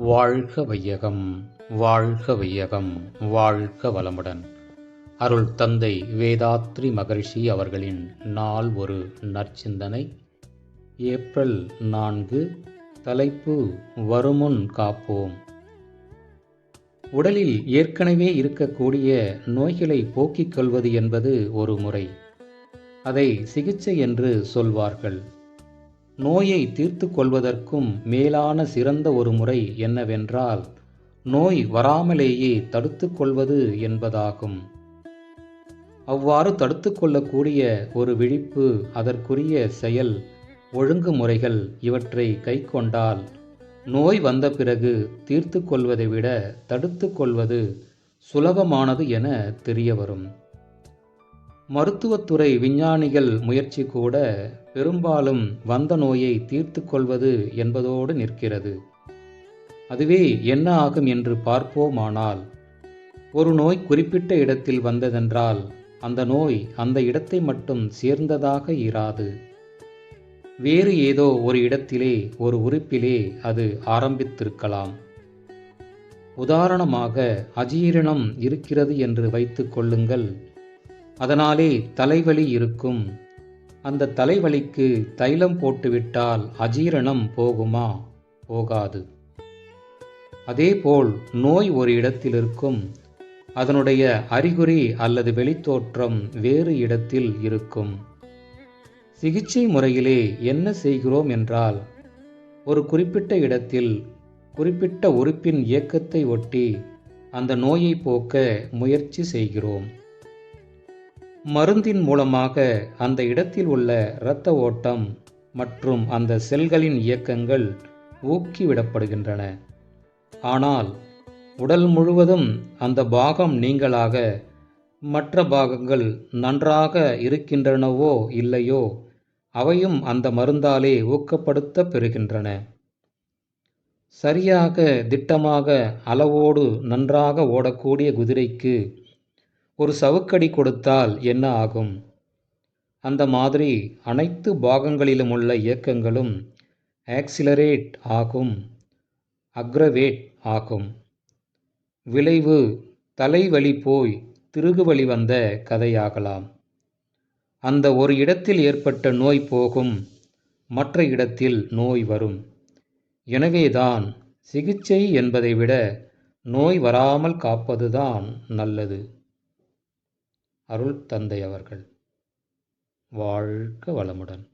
வாழ்க வையகம் வாழ்க வையகம் வாழ்க வளமுடன். அருள் தந்தை வேதாத்ரி மகரிஷி அவர்களின் நாள் ஒரு நற்சிந்தனை. ஏப்ரல் நான்கு தலைப்பு வருமுன் காப்போம். உடலில் ஏற்கனவே இருக்கக்கூடிய நோய்களை போக்கிக் கொள்வது என்பது ஒரு முறை. அதை சிகிச்சை என்று சொல்வார்கள். நோயை தீர்த்து கொள்வதற்கும் மேலான சிறந்த ஒரு முறை என்னவென்றால் நோய் வராமலேயே தடுத்து கொள்வது என்பதாகும். அவ்வாறு தடுத்து கொள்ளக்கூடிய ஒரு விழிப்பு அதற்குரிய செயல் ஒழுங்குமுறைகள் இவற்றை கைக்கொண்டால் நோய் வந்த பிறகு தீர்த்து கொள்வதை விட தடுத்து கொள்வது சுலபமானது என தெரிய வரும் மருத்துவத்துறை விஞ்ஞானிகள் முயற்சி கூட பெரும்பாலும் வந்த நோயை தீர்த்து கொள்வது என்பதோடு நிற்கிறது. அதுவே என்ன ஆகும் என்று பார்ப்போமானால் ஒரு நோய் குறிப்பிட்ட இடத்தில் வந்ததென்றால் அந்த நோய் அந்த இடத்தை மட்டும் சேர்ந்ததாக இராது. வேறு ஏதோ ஒரு இடத்திலே ஒரு உறுப்பிலே அது ஆரம்பித்திருக்கலாம். உதாரணமாக அஜீரணம் இருக்கிறது என்று வைத்துக் கொள்ளுங்கள். அதனாலே தலைவலி இருக்கும். அந்த தலைவலிக்கு தைலம் போட்டுவிட்டால் அஜீரணம் போகுமா? போகாது. அதேபோல் நோய் ஒரு இடத்தில் இருக்கும் அதனுடைய அறிகுறி அல்லது வெளித்தோற்றம் வேறு இடத்தில் இருக்கும். சிகிச்சை முறையிலே என்ன செய்கிறோம் என்றால் ஒரு குறிப்பிட்ட இடத்தில் குறிப்பிட்ட உறுப்பின் இயக்கத்தை ஒட்டி அந்த நோயை போக்க முயற்சி செய்கிறோம். மருந்தின் மூலமாக அந்த இடத்தில் உள்ள இரத்த ஓட்டம் மற்றும் அந்த செல்களின் இயக்கங்கள் ஊக்கிவிடப்படுகின்றன. ஆனால் உடல் முழுவதும் அந்த பாகம் நீங்களாக மற்ற பாகங்கள் நன்றாக இருக்கின்றனவோ இல்லையோ அவையும் அந்த மருந்தாலே ஊக்கப்படுத்த பெறுகின்றன சரியாக திட்டமாக அளவோடு நன்றாக ஓடக்கூடிய குதிரைக்கு ஒரு சவுக்கடி கொடுத்தால் என்ன ஆகும்? அந்த மாதிரி அனைத்து பாகங்களிலும் உள்ள இயக்கங்களும் ஆக்சிலரேட் ஆகும் அக்ரவேட் ஆகும். விளைவு தலைவலி போய் திருகுவழி வந்த கதையாகலாம். அந்த ஒரு இடத்தில் ஏற்பட்ட நோய் போகும் மற்ற இடத்தில் நோய் வரும். எனவேதான் சிகிச்சை என்பதை விட நோய் வராமல் காப்பதுதான் நல்லது. அருள் தந்தை அவர்கள். வாழ்க வளமுடன்.